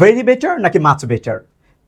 Very better নাকি মাছ better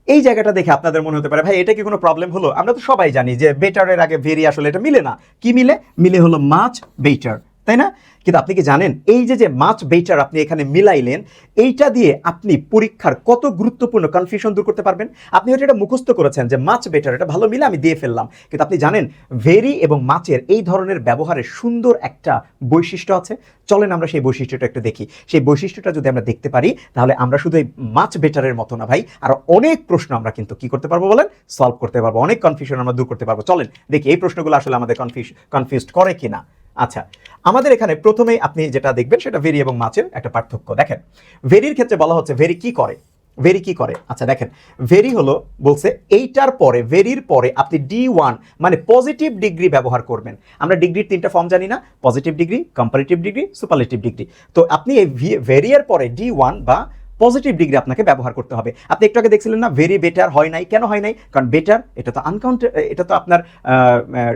এই জায়গাটা দেখে আপনাদের মনে হতে পারে, ভাই, এটা কি কোনো প্রবলেম হলো? আমরা তো সবাই জানি যে বেটারের আগে ভেরি আসলে এটা মিলে না। কি মিলে? মিলে হলো মাছ বেটার তাই না? কিন্তু আপনি কি জানেন? এই যে যে মাছ বেটার আপনি এখানে মিলাইলেন, এইটা দিয়ে আপনি পরীক্ষার কত গুরুত্বপূর্ণ কনফিউশন দূর করতে পারবেন? আপনি হয়তো এটা মুখস্থ করেছেন যে মাছ বেটার এটা ভালো মিলে আমি দিয়ে ফেললাম। কিন্তু আপনি জানেন, ভেরি এবং মাছের এই ধরনের ব্যবহারের সুন্দর একটা বৈশিষ্ট্য আছে। চলেন আমরা সেই বৈশিষ্ট্যটা একটু দেখি। সেই বৈশিষ্ট্যটা যদি আমরা দেখতে পারি, তাহলে আমরা শুধু এই মাছ বেটারের মতো না ভাই, আর অনেক প্রশ্ন আমরা কিন্তু কি করতে পারব বলেন? সলভ করতে পারব। অনেক কনফিউশন আমরা দূর করতে পারব। চলেন দেখি এই প্রশ্নগুলো আসলে আমাদের কনফিউজ কনফিউজড করে কিনা। আচ্ছা আমাদের এখানে প্রথমেই আপনি যেটা দেখবেন সেটা ভেরি এবং মাছের একটা পার্থক্য। দেখেন, ভেরির ক্ষেত্রে বলা হচ্ছে ভেরি কি করে? ভেরি কি করে? আচ্ছা দেখেন, ভেরি হলো বলছে এইটার পরে, ভেরির পরে আপনি ডি ওয়ান মানে পজিটিভ ডিগ্রি ব্যবহার করবেন। আমরা ডিগ্রির তিনটা ফর্ম জানি না positive degree comparative degree superlative degree তো আপনি এই ভেরিয়ার পরে ডি ওয়ান বা পজিটিভ ডিগ্রি আপনাকে ব্যবহার করতে হবে। আপনি একটু আগে দেখছিলেন না ভেরি বেটার হয় নাই, কেন হয় নাই? কারণ বেটার এটা তো আনকাউন্ট এটা তো আপনার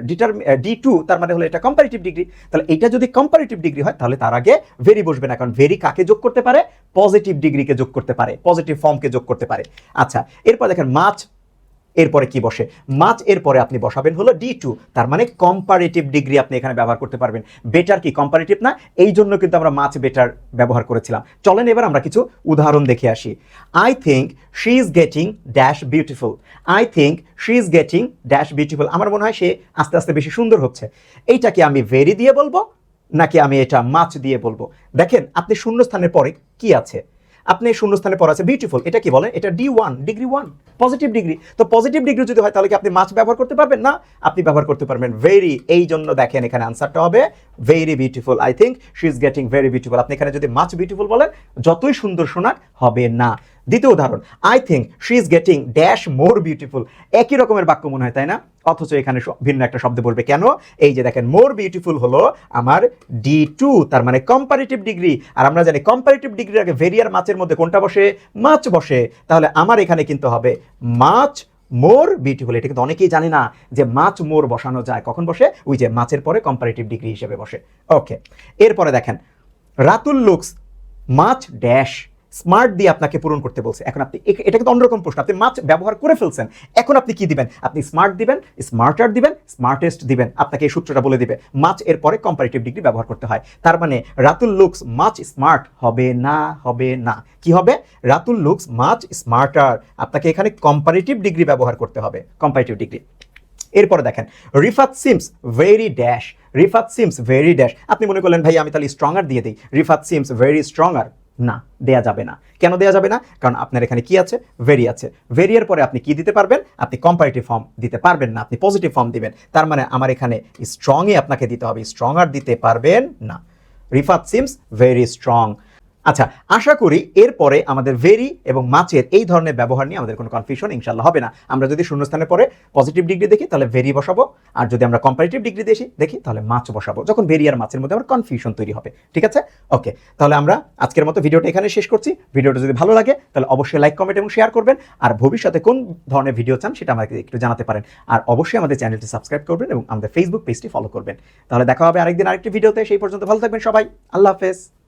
ডিটার ডি টু তার মানে হলো এটা কম্পারেটিভ ডিগ্রি তাহলে এটা যদি কম্পারেটিভ ডিগ্রি হয়, তাহলে তার আগে ভেরি বসবে না, কারণ ভেরি কাকে যোগ করতে পারে? পজিটিভ ডিগ্রিকে যোগ করতে পারে পজিটিভ ফর্মকে যোগ করতে পারে। আচ্ছা এরপর দেখেন মাছ এরপরে কি বসে? মাছ এরপরে আপনি বসাবেন হলো ডি টু তার মানে কম্পারেটিভ ডিগ্রি আপনি এখানে ব্যবহার করতে পারবেন। বেটার কি? কম্পারেটিভ না? এই জন্য কিন্তু আমরা মাছ বেটার ব্যবহার করেছিলাম। চলেন এবার আমরা কিছু উদাহরণ দেখে আসি। I think she is getting dash beautiful I think she is getting dash beautiful আমার মনে হয় সে আস্তে আস্তে বেশি সুন্দর হচ্ছে। এইটা কি আমি ভেরি দিয়ে বলব? নাকি আমি এটা মাছ দিয়ে বলব? দেখেন, আপনি শূন্যস্থানের পরে কি আছে? আপনি শূন্যস্থানে পড়া আছে বিউটিফুল এটা কি বলেন? এটা D one degree one positive degree তো পজিটিভ ডিগ্রি যদি হয়, তাহলে কি আপনি মাছ ব্যবহার করতে পারবেন? না, আপনি ব্যবহার করতে পারবেন। ভেরি এই জন্য দেখেন এখানে আনসারটা হবে very beautiful I think she is getting very beautiful আপনি এখানে যদি মাছ বিউটিফুল বলেন, যতই সুন্দর শোনার হবে না। দ্বিতীয় উদাহরণ I think she is getting dash more beautiful একই রকমের বাক্য মনে হয়, তাই না? অথচ এখানে ভিন্ন একটা শব্দ বলবে, কেন? এই যে দেখেন মোর বিউটিফুল হলো আমার ডি টু তার মানে কম্পারেটিভ ডিগ্রি আর আমরা জানি কম্পারেটিভ ডিগ্রির আগে ভেরিয়ার মাছের মধ্যে কোনটা বসে? মাছ বসে। তাহলে আমার এখানে কিন্তু হবে মাছ মোর বিউটিফুল এটা কিন্তু অনেকেই জানে না যে মাছ মোর বসানো যায়। কখন বসে? ওই যে মাছের পরে কম্পারেটিভ ডিগ্রি হিসেবে বসে। ওকে এরপরে দেখেন, Ratul looks much dash smart দিয়ে আপনাকে পূরণ করতে বলছে। এখন আপনি এ- এটা কিন্তু অন্যরকম প্রশ্ন। আপনি মাছ ব্যবহার করে ফেলছেন। এখন আপনি কি দিবেন? আপনি স্মার্ট দিবেন, স্মার্টার দিবেন, স্মার্টেস্ট দিবেন। আপনাকে এই সূত্রটা বলে দিবে। মাছ এর পরে কম্পারেটিভ ডিগ্রি ব্যবহার করতে হয়। তার মানে রাতুল লুকস মাছ স্মার্ট হবে না হবে না। কি হবে? রাতুল লুকস মাছ স্মার্টার আপনাকে এখানে কম্পারেটিভ ডিগ্রি ব্যবহার করতে হবে। কম্পারেটিভ ডিগ্রি এরপরে দেখেন, Rifat seems very dash Rifat seems very dash আপনি মনে করলেন, ভাই, আমি তাহলে স্ট্রঙ্গার দিয়ে দিই। রিফাত সিমস ভেরি স্ট্রঙ্গার না, দেয়া যাবে না। কেন দেয়া যাবে না? কারণ আপনার এখানে কি আছে? ভেরি আছে। ভেরিয়ার পরে আপনি কি দিতে পারবেন? আপনি কম্পারেটিভ ফর্ম দিতে পারবেন না, আপনি পজিটিভ ফর্ম দিবেন। তার মানে আমার এখানে স্ট্রংই আপনাকে দিতে হবে। স্ট্রং আর দিতে পারবেন না। রিফাত সিমস ভেরি স্ট্রং আচ্ছা আশা করি এরপরে আমাদের ভেরি এবং মাছের এই ধরনের ব্যবহার নিয়ে আমাদের কোনো কনফিউশন ইনশাল্লাহ হবে না। আমরা যদি শূন্যস্থানের পরে পজিটিভ ডিগ্রি দেখি, তাহলে ভেরি বসাবো। আর যদি আমরা কম্পারেটিভ ডিগ্রি দেখি দেখি, তাহলে মাছ বসাবো। যখন ভেরি আর মাছের মধ্যে আমার কনফিউশন তৈরি হবে। ঠিক আছে? ওকে তাহলে আমরা আজকের মতো ভিডিওটা এখানে শেষ করছি। ভিডিওটা যদি ভালো লাগে, তাহলে অবশ্যই লাইক কমেন্ট এবং শেয়ার করবেন। আর ভবিষ্যতে কোন ধরনের ভিডিও চান, সেটা আমাকে একটু জানাতে পারেন। আর অবশ্যই আমাদের চ্যানেলটি সাবস্ক্রাইব করবেন এবং আমাদের ফেসবুক পেজটি ফলো করবেন। তাহলে দেখা হবে আরেকদিন আরেকটি ভিডিওতে সেই পর্যন্ত ভালো থাকবেন সবাই। আল্লাহ হাফেজ।